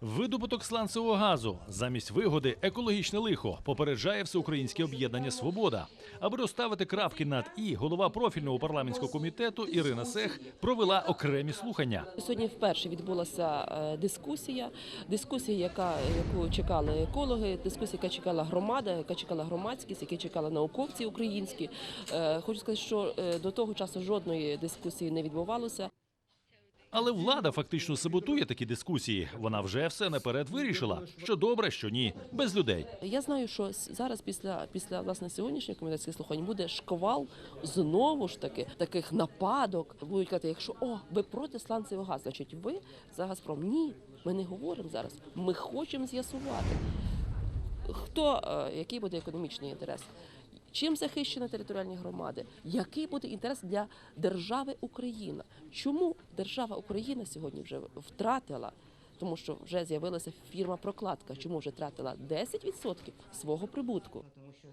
Видобуток сланцевого газу замість вигоди екологічне лихо попереджає всеукраїнське об'єднання Свобода. Аби розставити крапки над і голова профільного парламентського комітету Ірина Сех провела окремі слухання. Сьогодні вперше відбулася е, дискусія. Дискусія, яка яку чекали екологи, дискусія, яка чекала громада, яка чекала громадськість, яка чекала науковці українські. Е, Хочу сказати, що е, до того часу жодної дискусії не відбувалося. Але влада фактично саботує такі дискусії. Вона вже все наперед вирішила, що добре, що ні, без людей. Я знаю, що зараз після після власне сьогоднішніх комітетських слухань буде шквал знову ж таки таких нападок. Будуть казати, якщо о, ви проти сланцевого газу, значить ви за Газпром. Ні, ми не говоримо зараз. Ми хочемо з'ясувати, хто е, який буде економічний інтерес. Чим захищені територіальні громади? Який буде інтерес для держави Україна? Чому держава Україна сьогодні вже втратила? Тому що вже з'явилася фірма прокладка. Чому вже втратила 10% свого прибутку?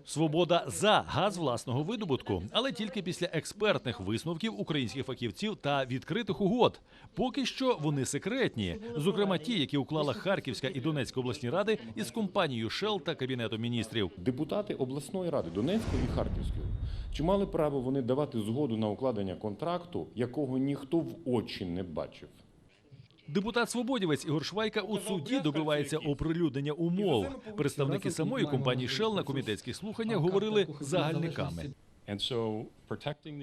Свобода за газ власного видобутку, але тільки після експертних висновків українських фахівців та відкритих угод. Поки що вони секретні, зокрема ті, які уклала Харківська і Донецька обласні ради із компанією Shell та кабінетом міністрів. Депутати обласної ради Донецької і Харківської. Чи мали право вони давати згоду на укладення контракту, якого ніхто в очі не бачив? Депутат Свободівець Ігор Швайка у суді добивається оприлюднення умов. Представники самої компанії Shell на комітетських слуханнях говорили загальниками.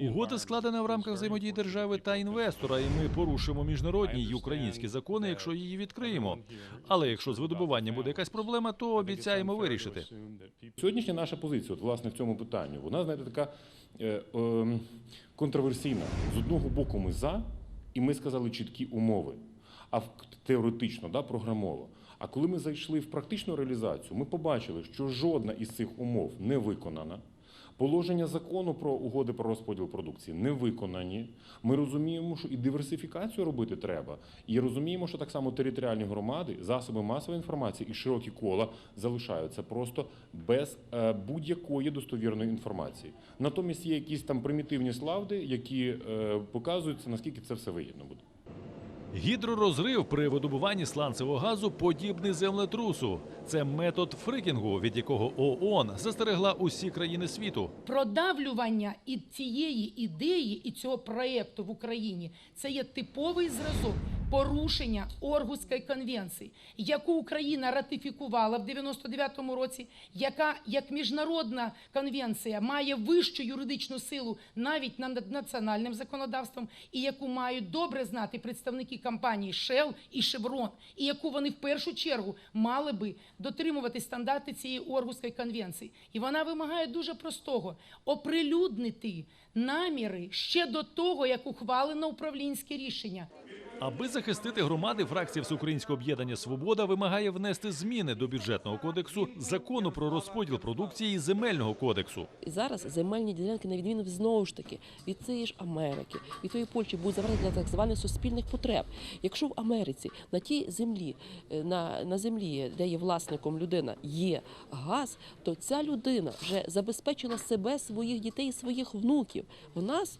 Угода складена в рамках взаємодії держави та інвестора, і ми порушимо міжнародні й українські закони, якщо її відкриємо. Але якщо з видобуванням буде якась проблема, то обіцяємо вирішити. Сьогоднішня наша позиція, от, власне, в цьому питанні, вона, знаєте, така е, е, контроверсійна. З одного боку, ми за, і ми сказали чіткі умови, а теоретично, да, програмово. А коли ми зайшли в практичну реалізацію, ми побачили, що жодна із цих умов не виконана. Положення закону про угоди про розподіл продукції не виконані. Ми розуміємо, що і диверсифікацію робити треба. І розуміємо, що так само територіальні громади, засоби масової інформації і широкі кола залишаються просто без е, будь-якої достовірної інформації. Натомість є якісь там примітивні славди, які е, показуються, наскільки це все вигідно буде. Гідророзрив при видобуванні сланцевого газу подібний землетрусу. Це метод фрикінгу, від якого ООН застерегла усі країни світу. продавлювання і цієї ідеї і цього проєкту в Україні це є типовий зразок порушення Оргуської конвенції, яку Україна ратифікувала в 99-му році, яка як міжнародна конвенція має вищу юридичну силу навіть над національним законодавством, і яку мають добре знати представники компанії Shell і Chevron, і яку вони в першу чергу мали би дотримувати стандарти цієї Оргуської конвенції. І вона вимагає дуже простого оприлюднити наміри ще до того, як ухвалено управлінське рішення. Аби захистити громади, фракція Всеукраїнського об'єднання Свобода вимагає внести зміни до бюджетного кодексу, закону про розподіл продукції і земельного кодексу. І зараз земельні ділянки, на відміну знову ж таки від цієї ж Америки, від тої Польщі, будуть забрані для так званих суспільних потреб. Якщо в Америці на тій землі, е, на, на землі, де є власником людина, є газ, то ця людина вже забезпечила себе, своїх дітей своїх внуків. В нас.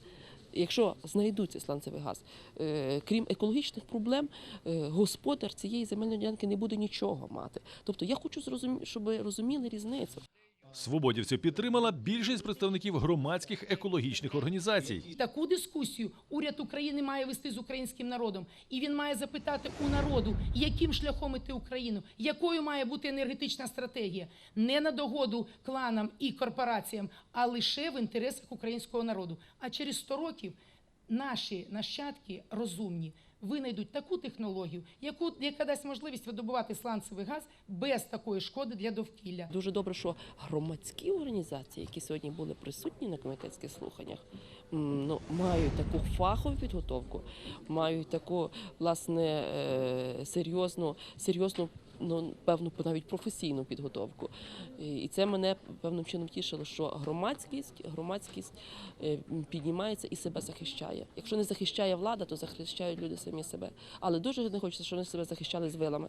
Якщо знайдуться сланцевий газ, е, крім екологічних проблем, е, господар цієї земельної ділянки не буде нічого мати. Тобто я хочу щоб розуміли різницю. Свободівців підтримала більшість представників громадських екологічних організацій. Таку дискусію уряд України має вести з українським народом, і він має запитати у народу, яким шляхом іти Україну, якою має бути енергетична стратегія, не на догоду кланам і корпораціям, а лише в інтересах українського народу. А через 100 років наші нащадки розумні винайдуть таку технологію, яку яка дасть можливість видобувати сланцевий газ без такої шкоди для довкілля. Дуже добре, що громадські організації, які сьогодні були присутні на комітетських слуханнях, ну, мають таку фахову підготовку, мають таку власне е, серйозну, серйозну. Ну, певну навіть професійну підготовку, І- це мене певним чином тішило, що громадськість, громадськість е, піднімається і себе захищає. Якщо не захищає влада, то захищають люди самі себе. Але дуже не хочеться, щоб вони себе захищали з вилами.